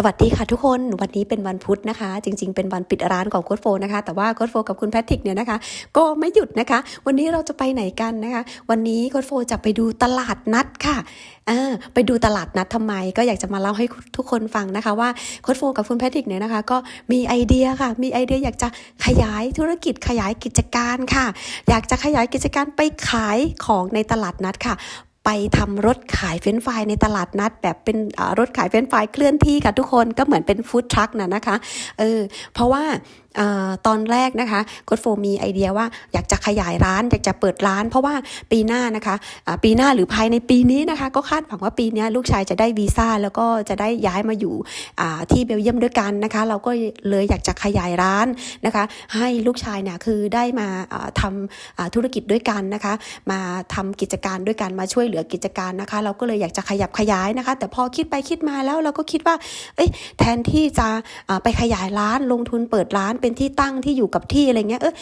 สวัสดีค่ะทุกคนวันนี้เป็นวันพุธนะคะ จริง ๆ เป็นวันปิดร้านของโค้ดโฟนะคะ แต่ว่าโค้ดโฟกับคุณแพทริกเนี่ยนะคะ ก็ไม่หยุดนะคะ วันนี้เราจะไปไหนกันนะคะ วันนี้โค้ดโฟจะไปดูตลาดนัดค่ะไปดูตลาดนัดทำไม ก็อยากจะมาเล่าให้ทุกคนฟังนะคะว่าโค้ดโฟกับคุณแพทริกเนี่ยนะคะ ก็มีไอเดียค่ะ มีไอเดียอยากจะขยายธุรกิจขยายกิจการค่ะ อยากจะขยายกิจการไปขายของในตลาดนัดค่ะ ไปทำรถขายเฟรนฟรายในตลาดนัด แบบเป็นรถขายเฟรนฟรายเคลื่อนที่ค่ะทุกคนก็เหมือนเป็นฟู้ดทรัคนะนะคะเออเพราะว่า ตอนแรกนะคะกดโฟมีไอเดียว่าอยากจะขยายร้าน อยากจะเปิดร้าน เพราะว่าปีหน้านะคะปีหน้าหรือภายในปีนี้นะคะ ก็คาดหวังว่าปีนี้ลูกชายจะได้วีซ่าแล้วก็จะได้ย้ายมาอยู่ที่เบลเยียมด้วยกันนะคะ เราก็เลยอยากจะขยายร้านนะคะ ให้ลูกชายเนี่ยคือได้มาทำอ่าธุรกิจด้วยกันนะคะ มาทำกิจการด้วยกันมาช่วยเหลือกิจการนะคะ เราก็เลยอยากจะขยับขยายนะคะ แต่พอคิดไปคิดมาแล้วเราก็คิดว่าเอ้ยแทนที่จะไปขยายร้านลงทุนเปิดร้านเป็นที่ตั้งที่อยู่กับที่อะไรเงี้ยเออ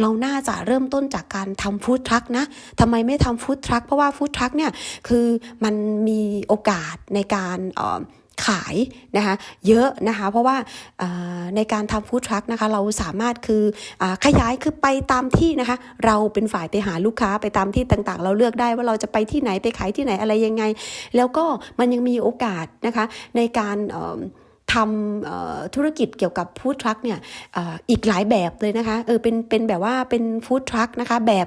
เราน่าจะเริ่มต้นจากการทำฟู้ดทรัคนะทำไมไม่ทำฟู้ดทรัคเพราะว่าฟู้ดทรัคเนี่ยคือมันมีโอกาสในการขายนะคะเยอะนะคะเพราะว่าในการทำฟู้ดทรัคนะคะเราสามารถคืออขยายคือไปตามที่นะคะเราเป็นฝ่ายไปหาลูกค้าไปตามที่ต่างๆ เราเลือกได้ว่าเราจะไปที่ไหนไปขายที่ไหนอะไรยังไง แล้วก็มันยังมีโอกาสนะคะในการ ทำธุรกิจเกี่ยวกับฟู้ดทรัคเนี่ยอีกหลายแบบเลยนะคะเออเป็นเป็นแบบว่าเป็นฟู้ดทรัคนะคะแบบ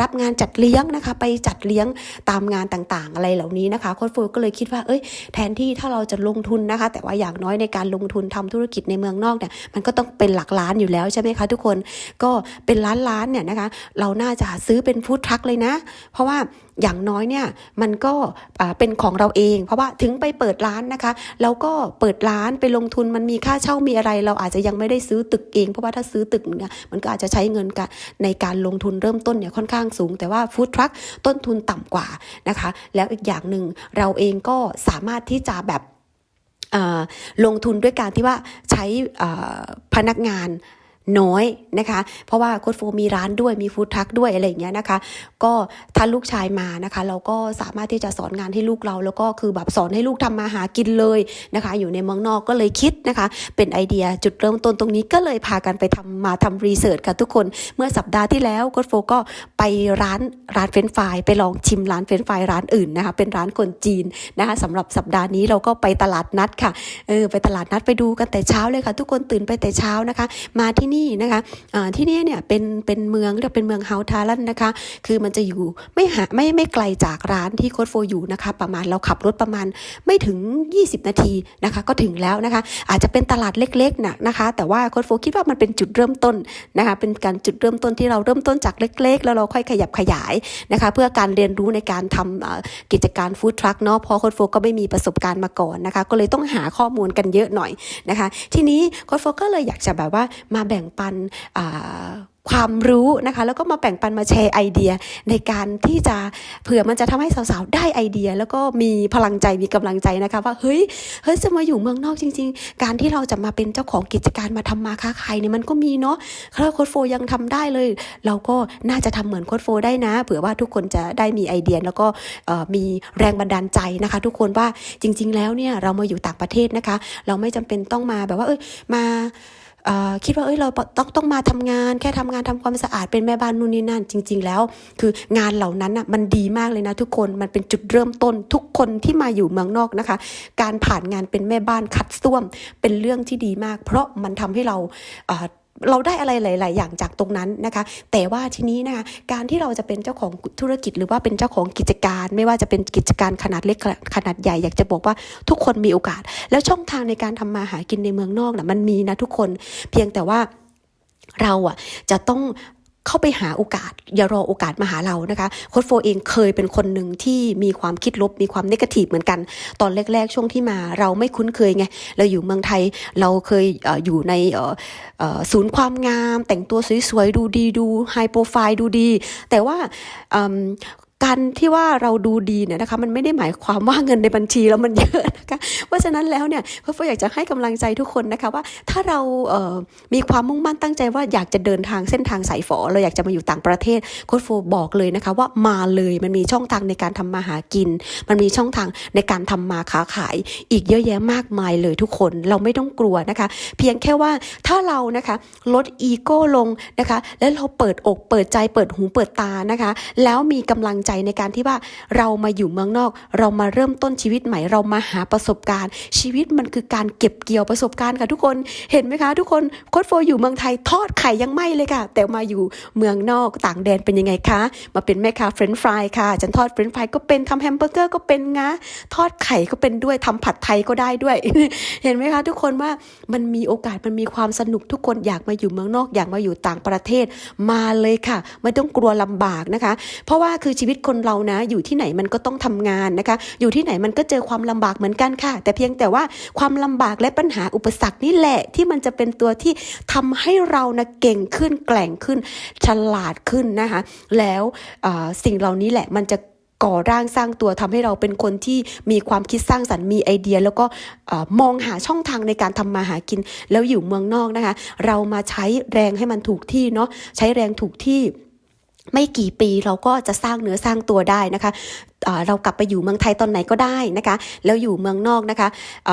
รับงานจัดเลี้ยงนะคะไปจัดเลี้ยงตามงานต่างๆ อะไรเหล่านี้นะคะโค้ชโฟก็เลยคิดว่าเอ้ยแทนที่ถ้าเราจะลงทุนนะคะ แต่ว่าอย่างน้อยในการลงทุนทำธุรกิจในเมืองนอกเนี่ยมันก็ต้องเป็นหลักล้านอยู่แล้วใช่ไหมคะทุกคนก็เป็นล้านล้านๆเนี่ยนะคะเราน่าจะซื้อเป็นฟู้ดทรัคเลยนะ เพราะว่า อย่างน้อยเนี่ยมันก็เป็นของเราเอง เพราะว่าถึงไปเปิดร้านนะคะแล้วก็เปิดร้านไปลงทุนมันมีค่าเช่ามีอะไร เราอาจจะยังไม่ได้ซื้อตึกเอง เพราะว่าถ้าซื้อตึกเนี่ยมันก็อาจจะใช้เงินกันในการลงทุนเริ่มต้นเนี่ยค่อนข้างสูง แต่ว่าฟู้ดทรัคต้นทุนต่ำกว่านะคะ แล้วอีกอย่างหนึ่งเราเองก็สามารถที่จะแบบลงทุนด้วยการที่ว่าใช้พนักงาน น้อยนะคะ เพราะว่าโค้ดโฟมีร้านด้วยมีฟู้ดทัคด้วยอะไรอย่างเงี้ยนะคะ ก็ถ้าลูกชายมานะคะ เราก็สามารถที่จะสอนงานให้ลูกเรา แล้วก็คือแบบสอนให้ลูกทำมาหากินเลยนะคะ อยู่ในเมืองนอกก็เลยคิดนะคะ เป็นไอเดียจุดเริ่มต้นตรงนี้ก็เลยพากันไปทำมาทำรีเสิร์ชค่ะทุกคนเมื่อสัปดาห์ที่แล้วโค้ดโฟก็ไปร้านร้านเฟรนช์ฟรายไปลองชิมร้านเฟรนช์ฟรายร้านอื่นนะคะ เป็นร้านคนจีนนะคะสำหรับสัปดาห์นี้เราก็ไปตลาดนัดค่ะเออไปตลาดนัดไปดูกันแต่เช้าเลยค่ะ ทุกคนตื่นไปแต่เช้านะคะ มาที่นี่นะคะอ่าที่นี่เนี่ยเป็นเป็นเมืองเรียกเป็นเมืองเฮาทาลันนะคะ คือมันจะอยู่ไม่หาไม่ไม่ไกลจากร้านที่โค้ดโฟอยู่นะคะ ประมาณเราขับรถประมาณไม่ถึง 20 นาทีนะคะ ก็ถึงแล้วนะคะ อาจจะเป็นตลาดเล็กๆนะนะคะ แต่ว่าโค้ดโฟคิดว่ามันเป็นจุดเริ่มต้นนะคะ เป็นการจุดเริ่มต้นที่เราเริ่มต้นจากเล็ก ๆ แล้วเราค่อยขยับขยายนะคะ เพื่อการเรียนรู้ในการทำกิจการฟู้ดทรัคเนาะเพราะโค้ดโฟก็ไม่มีประสบการณ์มาก่อนนะคะ ก็เลยต้องหาข้อมูลกันเยอะหน่อยนะคะ ทีนี้โค้ดโฟก็เลยอยากจะแบบว่ามาแบ่งปันความรู้นะคะ แล้วก็มาแบ่งปันมาแชร์ไอเดีย ในการที่จะเผื่อมันจะทำให้สาวๆได้ไอเดีย แล้วก็มีพลังใจมีกำลังใจนะคะว่าเฮ้ยเฮ้ยจะมาอยู่เมืองนอกจริง ๆ การที่เราจะมาเป็นเจ้าของกิจการมาทำมาค้าขายเนี่ยมันก็มีเนาะถ้าโค้ดโฟยังทำได้เลย เราก็น่าจะทำเหมือนโค้ดโฟได้นะ เผื่อว่าทุกคนจะได้มีไอเดีย แล้วก็มีแรงบันดาลใจนะคะ ทุกคนว่าจริง ๆ แล้วเนี่ยเรามาอยู่ต่างประเทศนะคะ เราไม่จำเป็นต้องมาแบบว่าเอ้ยมา คิดว่าเอ้ยเราต้องต้องมาทำงาน แค่ทำงานทำความสะอาดเป็นแม่บ้านนู่นนี่นั่นจริง ๆ แล้ว คืองานเหล่านั้นอะมันดีมากเลยนะทุกคนมันเป็นจุดเริ่มต้นทุกคนที่มาอยู่เมืองนอกนะคะ การผ่านงานเป็นแม่บ้านคัดส้วมเป็นเรื่องที่ดีมาก เพราะมันทำให้เรา เราได้อะไรหลาย ๆ อย่างจากตรงนั้นนะคะ แต่ว่าทีนี้นะคะการที่เราจะเป็นเจ้าของธุรกิจ หรือว่าเป็นเจ้าของกิจการ ไม่ว่าจะเป็นกิจการขนาดเล็กขนาดใหญ่อยากจะบอกว่าทุกคนมีโอกาส แล้วช่องทางในการทำมาหากินในเมืองนอกน่ะมันมีนะทุกคน เพียงแต่ว่าเราอะจะต้อง เข้าไปหาโอกาส อย่ารอโอกาสมาหาเรานะคะโค้ดโฟเองเคยเป็นคนหนึ่งที่มีความคิดลบมีความนกาทีฟเหมือนกัน ตอนแรก ๆ ช่วงที่มาเราไม่คุ้นเคยไงเราอยู่เมืองไทยเราเคยออยู่ในศูนย์ความงาม แต่งตัวสวยๆดูดีดูไฮโปรไฟล์ดูดี แต่ว่า การที่ว่าเราดูดีเนี่ยนะคะมันไม่ได้หมายความว่าเงินในบัญชีเรามันเยอะนะคะเพราะฉะนั้นแล้วเนี่ยโค้ชโฟอยากจะให้กำลังใจทุกคนนะคะว่าถ้าเราเอ่อมีความมุ่งมั่นตั้งใจว่าอยากจะเดินทางเส้นทางสายฝอเราอยากจะมาอยู่ต่างประเทศโค้ชโฟบอกเลยนะคะว่ามาเลยมันมีช่องทางในการทำมาหากิน มันมีช่องทางในการทำมาค้าขาย อีกเยอะแยะมากมายเลยทุกคนเราไม่ต้องกลัวนะคะ เพียงแค่ว่าถ้าเรานะคะลดอีโก้ลงนะคะแล้วเราเปิดอกเปิดใจเปิดหูเปิดตานะคะ แล้วมีกำลังใจในการที่ว่าเรามาอยู่เมืองนอก เรามาเริ่มต้นชีวิตใหม่เรามาหาประสบการณ์ ชีวิตมันคือการเก็บเกี่ยวประสบการณ์ค่ะทุกคนเห็นไหมคะ ทุกคนโค้ดโฟอยู่เมืองไทยทอดไข่ยังไม่เลยค่ะ แต่มาอยู่เมืองนอกต่างแดนเป็นยังไงคะ มาเป็นแม่ค้าเฟรนช์ฟรายค่ะฉันทอดเฟรนช์ฟรายก็เป็นทำแฮมเบอร์เกอร์ก็เป็นงะทอดไข่ก็เป็นด้วยทำผัดไทยก็ได้ด้วย เห็นไหมคะ ทุกคนว่ามันมีโอกาสมันมีความสนุกทุกคนอยากมาอยู่เมืองนอกอยากมาอยู่ต่างประเทศมาเลยค่ะไม่ต้องกลัวลำบากนะคะ เพราะว่าคือชีวิตคนเรานะ อยู่ที่ไหนมันก็ต้องทำงานนะคะ อยู่ที่ไหนมันก็เจอความลำบากเหมือนกันค่ะ แต่เพียงแต่ว่าความลำบากและปัญหาอุปสรรคนี่แหละ ที่มันจะเป็นตัวที่ทำให้เรานะเก่งขึ้นแกล่งขึ้น ฉลาดขึ้นนะคะ แล้วสิ่งเหล่านี้แหละมันจะก่อร่างสร้างตัวทำให้เราเป็นคนที่มีความคิดสร้างสรรค์มีไอเดีย แล้วก็มองหาช่องทางในการทำมาหากิน แล้วอยู่เมืองนอกนะคะ เรามาใช้แรงให้มันถูกที่เนาะใช้แรงถูกที่ ไม่กี่ปีเราก็จะสร้างเนื้อสร้างตัวได้นะคะเรากลับไปอยู่เมืองไทยตอนไหนก็ได้นะคะ แล้วอยู่เมืองนอกนะคะเ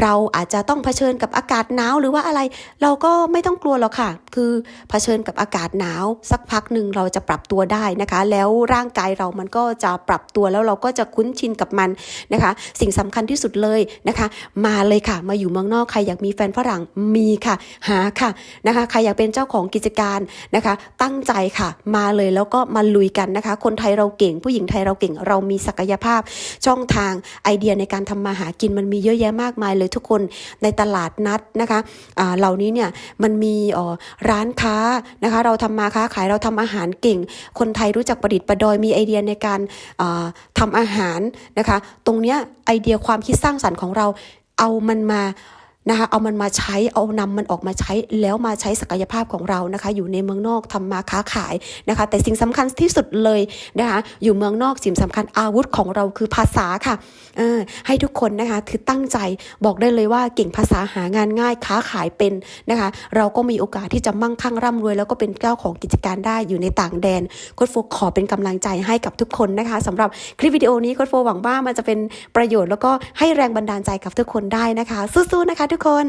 เราอาจจะต้องเผชิญกับอากาศหนาวหรือว่าอะไร เราก็ไม่ต้องกลัวหรอกค่ะ คือเผชิญกับอากาศหนาวสักพักหนึ่งเราจะปรับตัวได้นะคะ แล้วร่างกายเรามันก็จะปรับตัวแล้วเราก็จะคุ้นชินกับมันนะคะ สิ่งสำคัญที่สุดเลยนะคะ มาเลยค่ะ มาอยู่เมืองนอกใครอยากมีแฟนฝรั่งมีค่ะ หาค่ะนะคะ ใครอยากเป็นเจ้าของกิจการนะคะ ตั้งใจค่ะ มาเลยแล้วก็มาลุยกันนะคะ คนไทยเราเก่งผู้หญิงไทยเราเก่งเรามีศักยภาพช่องทางไอเดียในการทำมาหากินมันมีเยอะแยะมากมายเลยทุกคนในตลาดนัดนะคะเหล่านี้เนี่ยมันมีร้านค้านะคะเราทำมาค้าขายเราทำอาหารเก่ง คนไทยรู้จักประดิษฐ์ประดอยมีไอเดียในการอ่าทำอาหารนะคะ ตรงเนี้ยไอเดียความคิดสร้างสรรค์ของเราเอามันมา นะคะเอามันมาใช้เอานำมันออกมาใช้แล้วมาใช้ศักยภาพของเรานะคะ อยู่ในเมืองนอกทำมาค้าขายนะคะ แต่สิ่งสำคัญที่สุดเลยนะคะอยู่เมืองนอกสิ่งสำคัญอาวุธของเราคือภาษาค่ะให้ทุกคนนะคะคือตั้งใจบอกได้เลยว่าเก่งภาษาหางานง่ายค้าขายเป็นนะคะ เราก็มีโอกาสที่จะมั่งคั่งร่ำรวย แล้วก็เป็นเจ้าของกิจการได้อยู่ในต่างแดนโค้ชโฟขอเป็นกำลังใจให้กับทุกคนนะคะสำหรับคลิปวิดีโอนี้โค้ชโฟหวังว่ามันจะเป็นประโยชน์แล้วก็ให้แรงบันดาลใจกับทุกคนได้นะคะสู้ๆนะคะทุกทุกคน